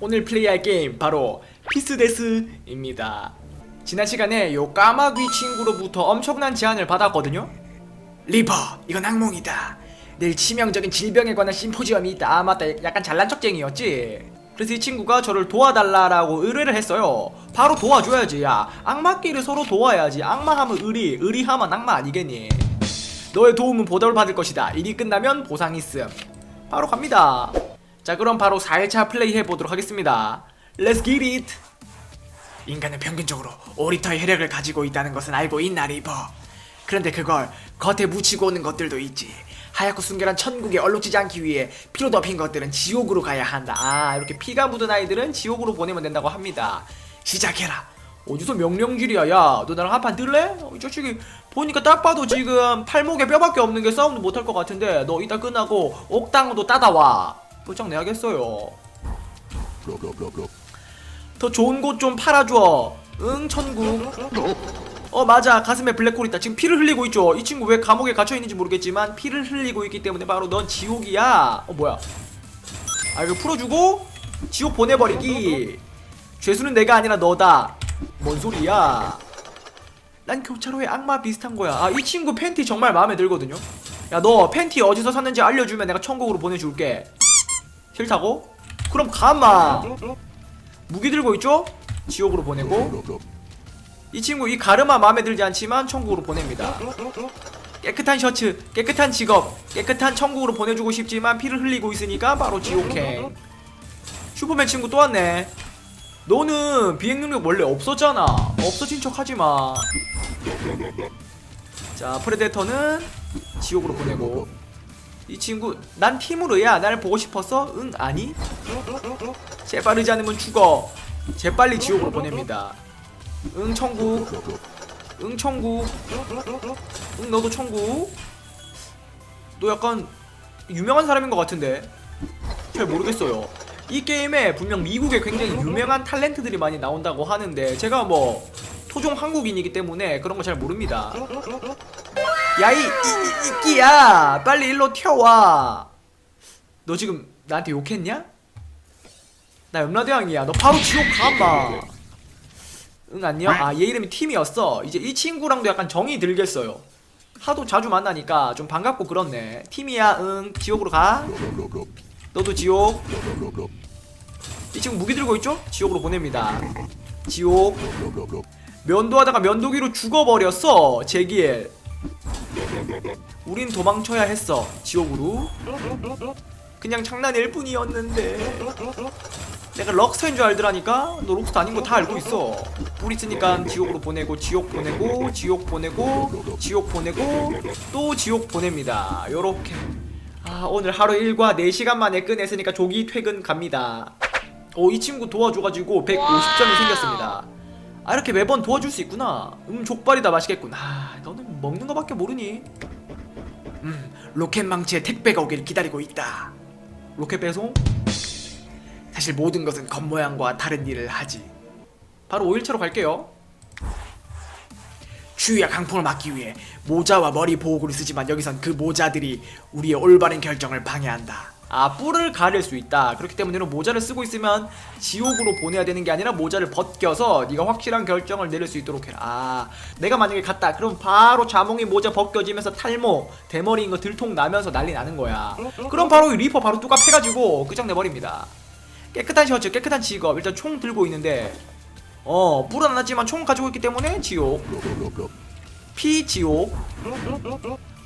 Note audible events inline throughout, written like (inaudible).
오늘 플레이할 게임 바로 피스데스입니다. 지난 시간에 요 까마귀 친구로부터 엄청난 제안을 받았거든요. 리버, 이건 악몽이다. 내일 치명적인 질병에 관한 심포지엄이 있다. 아 맞다, 약간 잘난 척쟁이였지. 그래서 이 친구가 저를 도와달라라고 의뢰를 했어요. 바로 도와줘야지. 야, 악마끼리 서로 도와야지. 악마하면 의리, 의리하면 악마 아니겠니? 너의 도움은 보답을 받을 것이다. 일이 끝나면 보상 있음. 바로 갑니다. 자, 그럼 바로 4일차 플레이 해보도록 하겠습니다. Let's! 인간은 평균적으로 5리터의 혈액을 가지고 있다는 것은 알고 있나, 리버? 그런데 그걸 겉에 묻히고 오는 것들도 있지. 하얗고 순결한 천국에 얼룩지지 않기 위해 피로 덮인 것들은 지옥으로 가야 한다. 아, 이렇게 피가 묻은 아이들은 지옥으로 보내면 된다고 합니다. 시작해라. 어디서 명령질이야, 야. 너 나랑 한판 뜰래? 어, 이 자식이 보니까 딱 봐도 지금 팔목에 뼈밖에 없는 게 싸움도 못할 것 같은데 너 이따 끝나고 옥당도 따다와. 끝장내야겠어요. 더 좋은 곳 좀 팔아줘. 응, 천국. 어, 맞아. 가슴에 블랙홀 있다. 지금 피를 흘리고 있죠. 이 친구 왜 감옥에 갇혀 있는지 모르겠지만 피를 흘리고 있기 때문에 바로 넌 지옥이야. 어, 뭐야? 아, 이거 풀어주고 지옥 보내버리기. 죄수는 내가 아니라 너다. 뭔 소리야? 난 교차로의 악마 비슷한 거야. 아, 이 친구 팬티 정말 마음에 들거든요. 야, 너 팬티 어디서 샀는지 알려주면 내가 천국으로 보내줄게. 싫다고? 그럼 가마. 무기 들고 있죠? 지옥으로 보내고. 이 친구 이 가르마 마음에 들지 않지만 천국으로 보냅니다. 깨끗한 셔츠, 깨끗한 직업, 깨끗한 천국으로 보내주고 싶지만 피를 흘리고 있으니까 바로 지옥행 슈퍼맨 친구 또 왔네. 너는 비행 능력 원래 없었잖아. 없어진 척 하지마. 자 프레데터는 지옥으로 보내고 이 친구 난 팀으로야 날 보고 싶었어? 응 아니? 재빠르지 않으면 죽어. 재빨리 지옥으로 보냅니다. 응 천국. 응 천국. 응 너도 천국. 너 약간 유명한 사람인 것 같은데? 잘 모르겠어요. 이 게임에 분명 미국에 굉장히 유명한 탤런트들이 많이 나온다고 하는데 제가 뭐 토종 한국인이기 때문에 그런 거 잘 모릅니다. (laughs) 야이 이끼야. 빨리 일로 튀어와. 너 지금 나한테 욕했냐? 나 염라대왕이야. 너 바로 지옥 가마. 응 안녕. 아 얘 이름이 팀이었어. 이제 이 친구랑도 약간 정이 들겠어요. 하도 자주 만나니까 좀 반갑고 그렇네. 팀이야. 응 지옥으로 가. 너도 지옥. 이 친구 무기 들고 있죠? 지옥으로 보냅니다. 지옥 면도하다가 면도기로 죽어버렸어. 제기엘. 우린 도망쳐야 했어. 지옥으로. 그냥 장난일 뿐이었는데. 내가 럭스터인 줄 알더라니까. 너 록스터 아닌 거 다 알고 있어. 뿔 있으니까 지옥으로 보내고 지옥 보내고 지옥 보내고 지옥 보내고 또 지옥 보냅니다. 요렇게. 아 오늘 하루 일과 4시간 만에 끝냈으니까 조기 퇴근 갑니다. 오이 친구 도와줘가지고 150점이 생겼습니다 아 이렇게 매번 도와줄 수 있구나. 음 족발이다 맛있겠구나 아, 너는 먹는 거밖에 모르니. 음 로켓 망치에 택배가 오길 기다리고 있다. 로켓 배송? 사실 모든 것은 겉모양과 다른 일을 하지. 바로 5일차로 갈게요. 추위와 강풍을 막기 위해 모자와 머리 보호구를 쓰지만 여기선 그 모자들이 우리의 올바른 결정을 방해한다 아 뿔을 가릴 수 있다. 그렇기 때문에 너 모자를 쓰고 있으면 지옥으로 보내야 되는 게 아니라 모자를 벗겨서 네가 확실한 결정을 내릴 수 있도록 해라. 아 내가 만약에 갔다 그럼 바로 자몽이 모자 벗겨지면서 탈모 대머리인 거 들통 나면서 난리 나는 거야. 그럼 바로 이 리퍼 바로 뚜까 패가지고 끝장내버립니다. 깨끗한 셔츠 깨끗한 직업. 일단 총 들고 있는데 어 뿔은 안 났지만 총 가지고 있기 때문에 지옥. 피 지옥.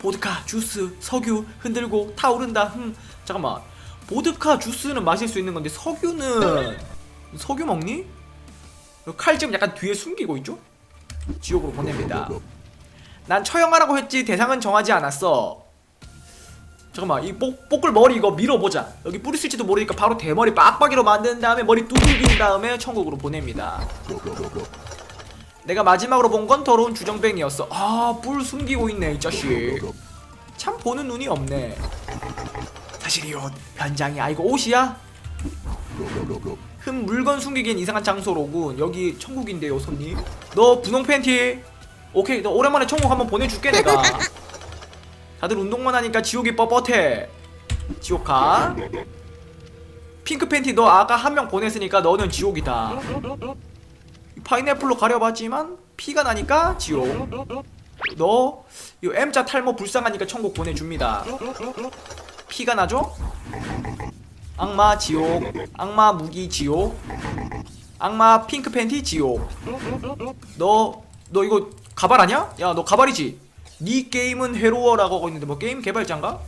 보드카 주스 석유 흔들고 타오른다. 흠 잠깐만. 보드카 주스는 마실 수 있는 건데 석유는 석유 먹니? 칼 지금 약간 뒤에 숨기고 있죠? 지옥으로 보냅니다. 난 처형하라고 했지 대상은 정하지 않았어. 잠깐만 이 뽀, 뽀글 머리 이거 밀어보자. 여기 뿌리 쓸지도 모르니까 바로 대머리 빡빡이로 만든 다음에 머리 두들긴 다음에 천국으로 보냅니다. 내가 마지막으로 본 건 더러운 주정뱅이였어. 아뿔 숨기고 있네 이 자식. 참 보는 눈이 없네 사실 이옷 현장이 아이고 옷이야? 흠 물건 숨기기엔 이상한 장소로군. 여기 천국인데요 손님. 너 분홍 팬티? 오케이 너 오랜만에 천국 한번 보내줄게 내가. 다들 운동만 하니까 지옥이 뻣뻣해. 지옥 가. 핑크 팬티 너 아까 한 명 보냈으니까 너는 지옥이다. 파인애플로 가려봤지만 피가 나니까 지옥. 너 이거 M자 탈모 불쌍하니까 천국 보내줍니다 피가 나죠? 악마 지옥 악마 무기 지옥 악마 핑크 팬티 지옥 너너 이거 가발 아니야? 야 너 가발이지? 네 게임은 해로워라고 하고 있는데 뭐 게임 개발자인가?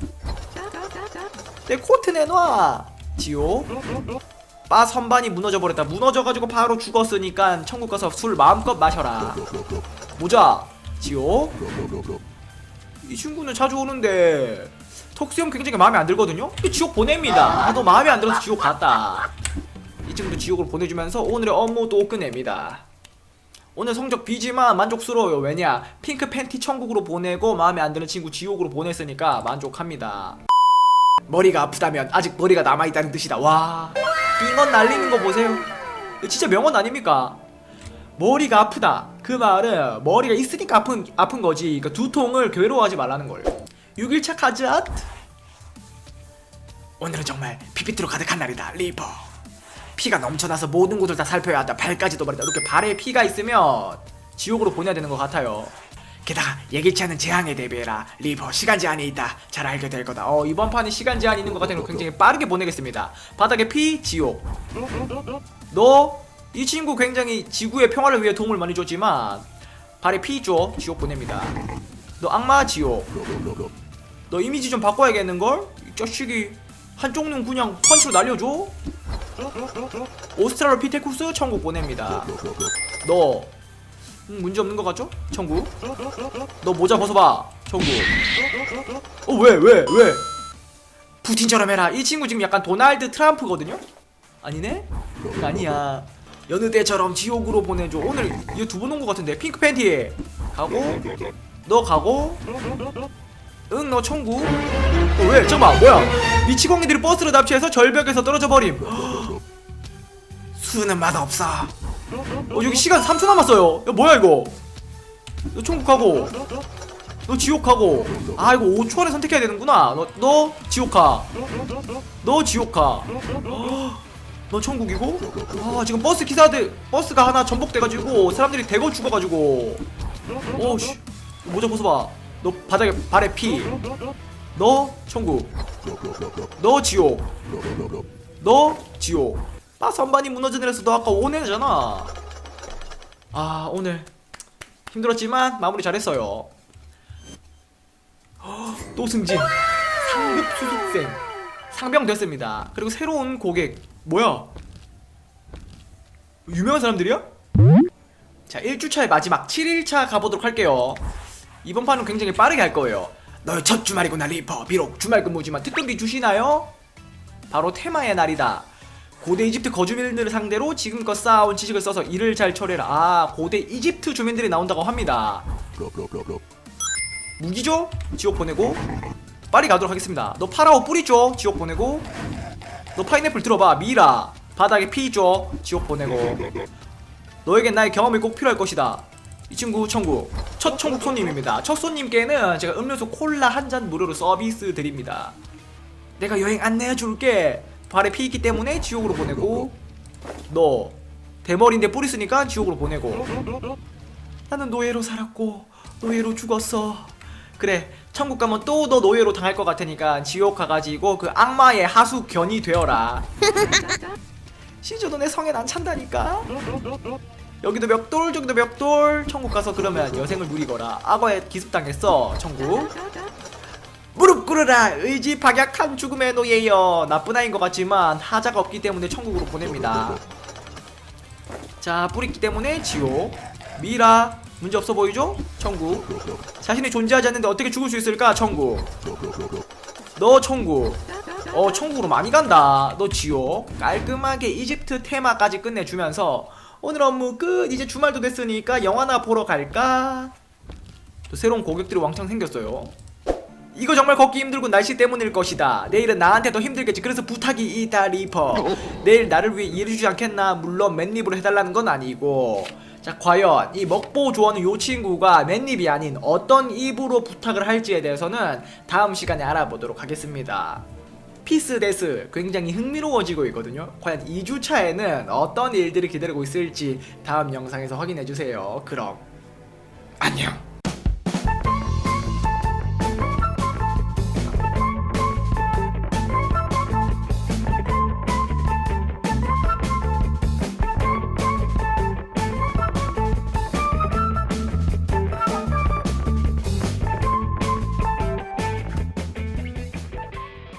내 코트 내놔 지옥 바 선반이 무너져 버렸다 무너져가지고 바로 죽었으니까 천국 가서 술 마음껏 마셔라 모자 지옥 이 친구는 자주 오는데 톡스형 굉장히 마음에 안 들거든요? 이 지옥 보냅니다. 아, 너 마음에 안 들어서 지옥 갔다. 이 친구도 지옥을 보내주면서 오늘의 업무도 끝냅니다. 오늘 성적 B지만 만족스러워요. 왜냐? 핑크 팬티 천국으로 보내고 마음에 안 드는 친구 지옥으로 보냈으니까 만족합니다. 머리가 아프다면 아직 머리가 남아있다는 뜻이다. 와 띵건 날리는 거 보세요. 진짜 명언 아닙니까? 머리가 아프다. 그 말은 머리가 있으니까 아픈, 아픈 거지. 그러니까 두통을 괴로워하지 말라는 걸 6일차 카즈 아트 오늘은 정말 피피티로 가득한 날이다 리버 피가 넘쳐나서 모든 곳을 다 살펴야 한다. 발까지도 말이다. 이렇게 발에 피가 있으면 지옥으로 보내야 되는 것 같아요. 게다가 예기치 않은 재앙에 대비해라 리버 시간 제한이 있다. 잘 알게 될 거다. 어 이번 판에 시간 제한이 있는 것 같아서 굉장히 빠르게 보내겠습니다. 바닥에 피 지옥. 너 이 친구 굉장히 지구의 평화를 위해 도움을 많이 줬지만 발에 피 줘 지옥 보냅니다. 너 악마 지옥 너 이미지 좀 바꿔야겠는걸? 이 자식이 한쪽 눈 그냥 펀치로 날려줘? 오스트랄로피테쿠스 천국 보냅니다 너 음, 문제 없는 것 같죠? 천국 너 모자 벗어봐 천국 어 왜 왜 왜? 푸틴처럼 해라 이 친구 지금 약간 도날드 트럼프거든요? 아니네? 아니야 여느 때처럼 지옥으로 보내줘 오늘 이거 두 번 온 것 같은데 핑크 팬티 가고 너 가고 응너 천국 어, 왜? 잠깐만 뭐야? 미치광이들이 버스를 납치해서 절벽에서 떨어져 버림. (gasps) 수는 맛없어. 어 여기 시간 3초 남았어요. 야 뭐야 이거? 너 천국 가고. 너 지옥 가고. 아 이거 5초 안에 선택해야 되는구나. 너, 너 지옥 가너 지옥 가너 (gasps) 천국이고? 아 지금 버스 기사들 버스가 하나 전복돼가지고 사람들이 대거 죽어가지고. 오씨. 모자 벗어봐 너 바닥에 발에 피 너 천국. 너 지옥. 너 지옥. 나 선반이 무너진 애라서 너 아까 오네잖아. 아 오늘. 힘들었지만 마무리 잘했어요. 헉, 또 승진. 상급 수습생. 상병 됐습니다. 그리고 새로운 고객. 뭐야? 유명한 사람들이야? 자 1주차의 마지막 7일차 가보도록 할게요 이번 판은 굉장히 빠르게 할 거예요. 너의 첫 주말이구나 리퍼 비록 주말 근무지만 특급비 주시나요? 바로 테마의 날이다. 고대 이집트 거주민들을 상대로 지금껏 쌓아온 지식을 써서 일을 잘 처리해라. 아 고대 이집트 주민들이 나온다고 합니다. 무기죠? 지옥 보내고 빨리 가도록 하겠습니다. 너 파라오 뿌리죠? 지옥 보내고 너 파인애플 들어봐. 미라. 바닥에 피죠? 지옥 보내고. 너에겐 나의 경험이 꼭 필요할 것이다 이 친구 천국 첫 천국 손님입니다. 첫 손님께는 제가 음료수 콜라 한 잔 무료로 서비스 드립니다. 내가 여행 안내해 줄게. 발에 피 있기 때문에 지옥으로 보내고 너 대머리인데 뿌리 쓰니까 지옥으로 보내고. 나는 노예로 살았고 노예로 죽었어. 그래 천국 가면 또 너 노예로 당할 것 같으니까 지옥 가가지고 그 악마의 하수견이 되어라. (laughs) 시조도 내 성엔 안 찬다니까 여기도 벽돌 저기도 벽돌. 천국 가서 그러면 여생을 누리거라. 악어에 기습당했어 천국. 무릎 꿇으라. 의지 박약한 죽음의 노예여. 나쁜 아이인 것 같지만 하자가 없기 때문에 천국으로 보냅니다. 자 뿌리기 때문에 지옥. 미라. 문제 없어 보이죠? 천국. 자신이 존재하지 않는데 어떻게 죽을 수 있을까? 천국. 너 천국. 어 천국으로 많이 간다. 너 지옥. 깔끔하게 이집트 테마까지 끝내주면서 오늘 업무 끝 이제 주말도 됐으니까 영화나 보러 갈까? 또 새로운 고객들이 왕창 생겼어요 이거 정말 걷기 힘들고 날씨 때문일 것이다. 내일은 나한테 더 힘들겠지. 그래서 부탁이 있다 리퍼. 내일 나를 위해 일해주지 않겠나? 물론 맨입으로 해달라는 건 아니고. 자 과연 이 먹보 좋아하는 요 친구가 맨입이 아닌 어떤 입으로 부탁을 할지에 대해서는 다음 시간에 알아보도록 하겠습니다. 피스 데스 굉장히 흥미로워지고 있거든요. 과연 2주차에는 어떤 일들이 기다리고 있을지 다음 영상에서 확인해 주세요. 그럼 안녕.